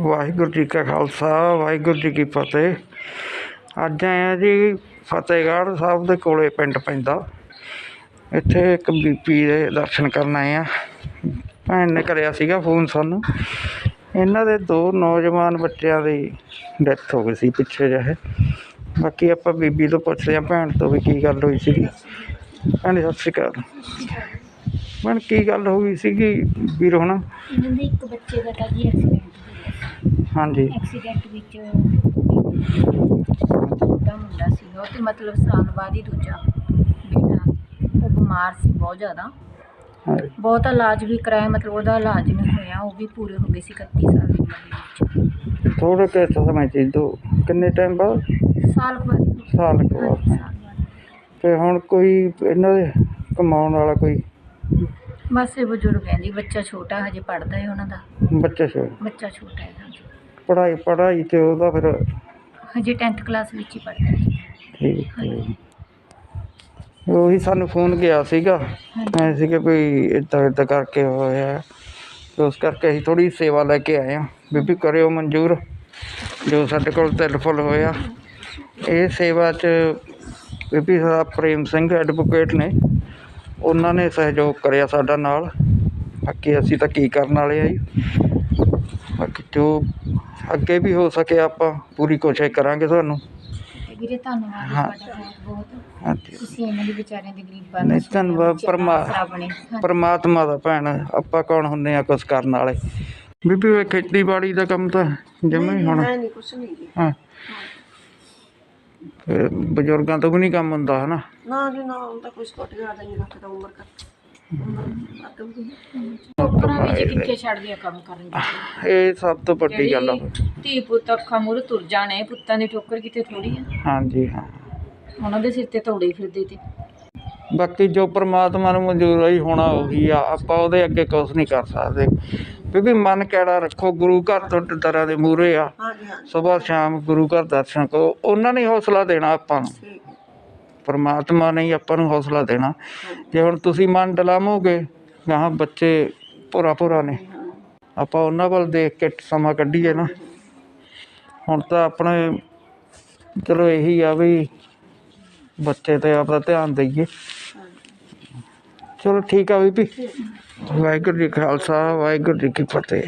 ਵਾਹਿਗੁਰੂ ਜੀ ਕਾ ਖਾਲਸਾ, ਵਾਹਿਗੁਰੂ ਜੀ ਕੀ ਫਤਿਹ। ਅੱਜ ਆਏ ਆ ਜੀ ਫਤਿਹਗੜ੍ਹ ਸਾਹਿਬ ਦੇ ਕੋਲੇ ਪਿੰਡ ਪੈਂਦਾ। ਇੱਥੇ ਇੱਕ ਬੀਪੀ ਦੇ ਦਰਸ਼ਨ ਕਰਨ ਆਏ ਆ। ਭੈਣ ਨੇ ਕਰਿਆ ਸੀਗਾ ਫੋਨ ਸਾਨੂੰ। ਇਹਨਾਂ ਦੇ ਦੋ ਨੌਜਵਾਨ ਬੱਚਿਆਂ ਦੀ ਡੈਥ ਹੋ ਗਈ ਸੀ ਪਿੱਛੇ ਜਿਹੇ। ਬਾਕੀ ਆਪਾਂ ਬੀਬੀ ਤੋਂ ਪੁੱਛਦੇ ਆ, ਭੈਣ ਤੋਂ ਵੀ ਕੀ ਗੱਲ ਹੋਈ ਸੀਗੀ। ਭੈਣ ਸਤਿ ਸ਼੍ਰੀ ਅਕਾਲ। ਭੈਣ, ਕੀ ਗੱਲ ਹੋ ਗਈ ਸੀਗੀ ਵੀਰ ਹੁਣ ਇਹਨਾਂ ਦੇ ਇੱਕ ਬੱਚੇ ਦਾ ਤਾਂ ਜੀ ਐਕਸੀਡੈਂਟ ਹਾਂਜੀ। ਐਕਸੀਡੈਂਟ ਵਿੱਚ ਛੋਟਾ ਮੁੰਡਾ ਸੀਗਾ ਉਹ ਤੇ ਮਤਲਬ ਸਾਲ ਬਾਅਦ ਹੀ ਦੂਜਾ ਬੇਟਾ ਉਹ ਬਿਮਾਰ ਸੀ ਬਹੁਤ ਜ਼ਿਆਦਾ। ਹਾਂਜੀ। ਬਹੁਤ ਇਲਾਜ ਵੀ ਕਰਾਇਆ ਮਤਲਬ ਉਹਦਾ ਇਲਾਜ ਨਹੀਂ ਹੋਇਆ ਉਹ ਵੀ ਪੂਰੇ ਹੋ ਗਏ ਸੀ 31 ਸਾਲ ਦੀ ਉਮਰ ਵਿੱਚ। ਥੋੜੇ ਕੇ ਸਮੇਂ ਚ ਦੋ ਕਿੰਨੇ ਟਾਈਮ ਬਾਅਦ? ਸਾਲ ਕੁ ਬਾਅਦ। ਸਾਲ ਕੁ ਬਾਅਦ। ਹਾਂਜੀ, ਸਾਲ ਬਾਅਦ। ਤੇ ਹੁਣ ਕੋਈ ਇਹਨਾਂ ਦੇ ਕਮਾਉਣ ਵਾਲਾ ਕੋਈ? ਬਸ ਇਹ ਬਜ਼ੁਰਗ ਹੈ ਜੀ ਬੱਚਾ ਛੋਟਾ ਹਜੇ ਪੜਦਾ ਹੈ ਉਹਨਾਂ ਦਾ। ਬੱਚਾ ਛੋ ਬੱਚਾ ਛੋਟਾ ਹੈ ਹਾਂਜੀ। ਪੜਾਈ ਪੜਾਈ ਤੇ ਉਹਦਾ ਫਿਰ ਹਜੇ 10th ਕਲਾਸ ਵਿੱਚ ਹੀ ਪੜਦਾ ਹੈ ਠੀਕ ਹੈ ਉਹੀ ਸਾਨੂੰ ਫੋਨ ਗਿਆ ਸੀਗਾ। ਐ ਸੀਗਾ ਵੀ ਇਦਾਂ ਇਦਾਂ ਕਰਕੇ ਹੋਇਆ। ਤੇ ਉਸ ਕਰਕੇ ਅਸੀਂ ਥੋੜੀ ਸੇਵਾ ਲੈ ਕੇ ਆਏ ਆ ਬੀਬੀ ਕਰਿਓ ਮਨਜ਼ੂਰ ਜੋ ਸਾਡੇ ਕੋਲ ਤਿਲ ਫੁੱਲ ਹੋਇਆ। ਇਹ ਸੇਵਾ 'ਚ ਬੀਬੀ ਸਾਹਿਬ ਪ੍ਰੇਮ ਸਿੰਘ ਐਡਵੋਕੇਟ ਨੇ। ਉਹਨਾਂ ਨੇ ਸਹਿਯੋਗ ਕਰਿਆ ਸਾਡਾ ਨਾਲ। ਬਾਕੀ ਅਸੀਂ ਤਾਂ ਕੀ ਕਰਨ ਵਾਲੇ ਆ ਜੀ? ਬਾਕੀ ਜੋ ਅੱਗੇ ਵੀ ਹੋ ਸਕੇ ਆਪਾਂ ਪੂਰੀ ਕੋਸ਼ਿਸ਼ ਕਰਾਂਗੇ ਤੁਹਾਨੂੰ। ਤੇ ਵੀਰੇ ਧੰਨਵਾਦ। ਤੁਹਾਡਾ ਬਹੁਤ ਬਹੁਤ। ਹਾਂਜੀ। ਤੁਸੀਂ ਇਹਨਾਂ ਦੇ ਵਿਚਾਰਿਆਂ ਦੇ ਗਰੀਬਾਂ ਨਹੀਂ, ਸੁਣਿਆ, ਧੰਨਵਾਦ, ਬੱਚਿਆਂ ਦਾ ਪਰਮਾ- ਆਸਰਾ ਬਣੇ। ਹਾਂਜੀ। ਪਰਮਾਤਮਾ ਦਾ ਭੈਣ ਆਪਾਂ ਕੌਣ ਹੁੰਦੇ ਆ ਕੁਛ ਕਰਨ ਵਾਲੇ? ਬੀਬੀ ਉਹ ਖੇਤੀਬਾੜੀ ਦਾ ਕੰਮ ਤਾਂ ਜਮੇ ਹੀ ਹੁਣ। ਨਹੀਂ ਕੁਛ ਨਹੀਂ ਜੀ। ਹਾਂ। ਫਿਰ ਬਜ਼ੁਰਗਾਂ ਤੋਂ ਵੀ ਨਹੀਂ ਕੰਮ ਹੁੰਦਾ ਹਨਾ? ਨਾ ਜੀ ਨਾ ਹੁਣ ਤਾਂ ਕੁਛ ਟੁੱਟ ਗਿਆ ਨਹੀਂ ਰੱਖਦਾ ਉਮਰ ਕਰ ਟੋਕਰਾਂ ਵਿੱਚ ਕਿੱਥੇ ਛੱਡਦੀਆਂ ਕੰਮ ਕਰਨ ਦੀ। ਇਹ ਸਭ ਤੋਂ ਵੱਡੀ ਗੱਲ ਆ। ਧੀ ਪੁੱਤ ਅੱਖਾਂ ਮੂਹਰੇ ਤੁਰ ਜਾਣੇ ਪੁੱਤਾਂ ਦੀ ਠੋਕਰ ਕਿਤੇ ਥੋੜੀ ਆ। ਹਾਂਜੀ ਹਾਂ। ਉਹਨਾਂ ਦੇ ਸਿਰ ਤੇ ਤੌੜੇ ਹੀ ਫਿਰਦੇ ਤੇ। ਬਾਕੀ ਜੋ ਪ੍ਰਮਾਤਮਾ ਨੂੰ ਮਨਜ਼ੂਰ ਹੋਈ ਹੋਣਾ ਉਹੀ ਆ। ਆਪਾਂ ਉਹਦੇ ਅੱਗੇ ਕੁਝ ਨਹੀਂ ਕਰ ਸਕਦੇ। ਬੀਬੀ ਮਨ ਕਿਹੜਾ ਰੱਖੋ ਗੁਰੂ ਘਰ ਤੋਂ ਤਰ੍ਹਾਂ ਦੇ ਮੂਹਰੇ ਆ। ਸਵੇਰ ਸ਼ਾਮ ਗੁਰੂ ਘਰ ਦਰਸ਼ਨ ਕਰੋ। ਉਹਨਾਂ ਨੇ ਹੌਸਲਾ ਦੇਣਾ ਆਪਾਂ ਨੂੰ। ਪਰਮਾਤਮਾ ਨੇ ਹੀ ਆਪਾਂ ਨੂੰ ਹੌਸਲਾ ਦੇਣਾ। ਜੇ ਹੁਣ ਤੁਸੀਂ ਮਨ ਡਲਾਮੋਗੇ ਗਾਹਾਂ ਬੱਚੇ ਭੋਰਾ ਭੋਰਾ ਨੇ। ਆਪਾਂ ਉਹਨਾਂ ਵੱਲ ਦੇਖ ਕੇ ਸਮਾਂ ਕੱਢੀਏ ਨਾ। ਹੁਣ ਤਾਂ ਆਪਣੇ, ਚਲੋ ਇਹੀ ਆ ਵੀ ਬੱਚੇ ਤੇ ਆਪਦਾ ਧਿਆਨ ਦਈਏ। ਚਲੋ ਠੀਕ ਆ ਵੀ ਵਾਹਿਗੁਰੂ ਜੀ ਖਾਲਸਾ, ਵਾਹਿਗੁਰੂ ਜੀ ਕੀ ਫਤਿਹ।